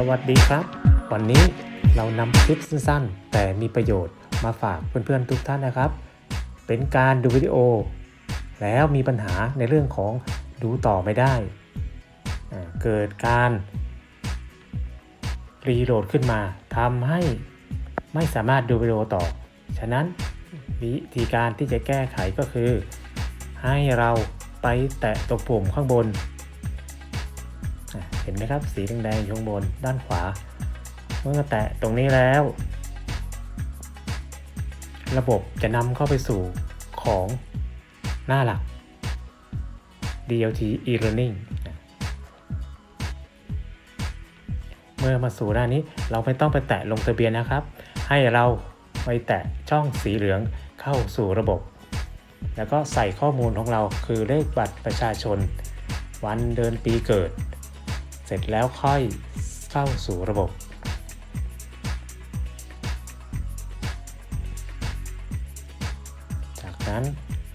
สวัสดีครับ วันนี้เรานำคลิปสั้นๆ แต่มีประโยชน์มาฝากเพื่อนๆทุกท่านนะครับ เป็นการดูวิดีโอ แล้วมีปัญหาในเรื่องของดูต่อไม่ได้ เกิดการรีโหลดขึ้นมาทำให้ไม่สามารถดูวิดีโอต่อ ฉะนั้นวิธีการที่จะแก้ไขก็คือ ให้เราไปแตะตรงปุ่มข้างบน เห็นไหมครับ สีแดงๆอยู่ข้างบนด้านขวา เมื่อแตะตรงนี้แล้ว ระบบจะนำเข้าไปสู่ของหน้าหลัก DLT e-learning เมื่อมาสู่หน้านี้เราไม่ต้องไปแตะลงทะเบียนนะครับ ให้เราไปแตะช่องสีเหลืองเข้าสู่ระบบ แล้วก็ใส่ข้อมูลของเราคือเลขบัตรประชาชน วันเดือนปีเกิด เสร็จแล้วค่อยเข้าสู่ระบบ จากนั้น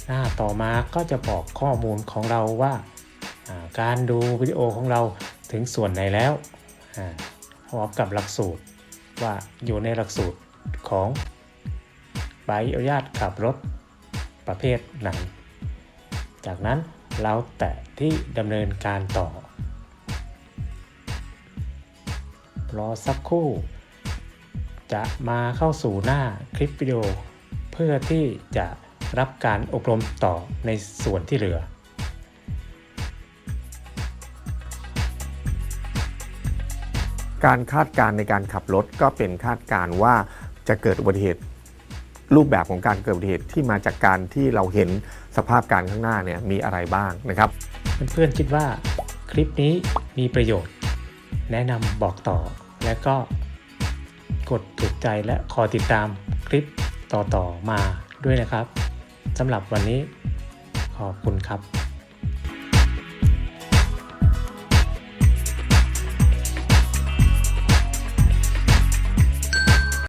หน้าต่อมาก็จะบอกข้อมูลของเราว่าการดูวิดีโอของเราถึงส่วนไหนแล้วพร้อมกับหลักสูตรว่าอยู่ในหลักสูตรของใบอนุญาตขับรถประเภทไหน จากนั้นเราแตะที่ดำเนินการต่อ รอสักครู่ จะมาเข้าสู่หน้าคลิปวิดีโอ เพื่อที่จะรับการอบรมต่อในส่วนที่เหลือการคาดการณ์ในการขับรถก็เป็นคาดการณ์ว่าจะเกิดอุบัติเหตุรูปแบบของการเกิดอุบัติเหตุที่มาจากการที่เราเห็นสภาพการข้างหน้าเนี่ยมีอะไรบ้างนะครับ เพื่อนๆคิดว่าคลิปนี้มีประโยชน์ แนะนำบอกต่อ และก็กดถูกใจและขอติดตามคลิปต่อๆมาด้วยนะครับสำหรับวันนี้ขอบคุณครับ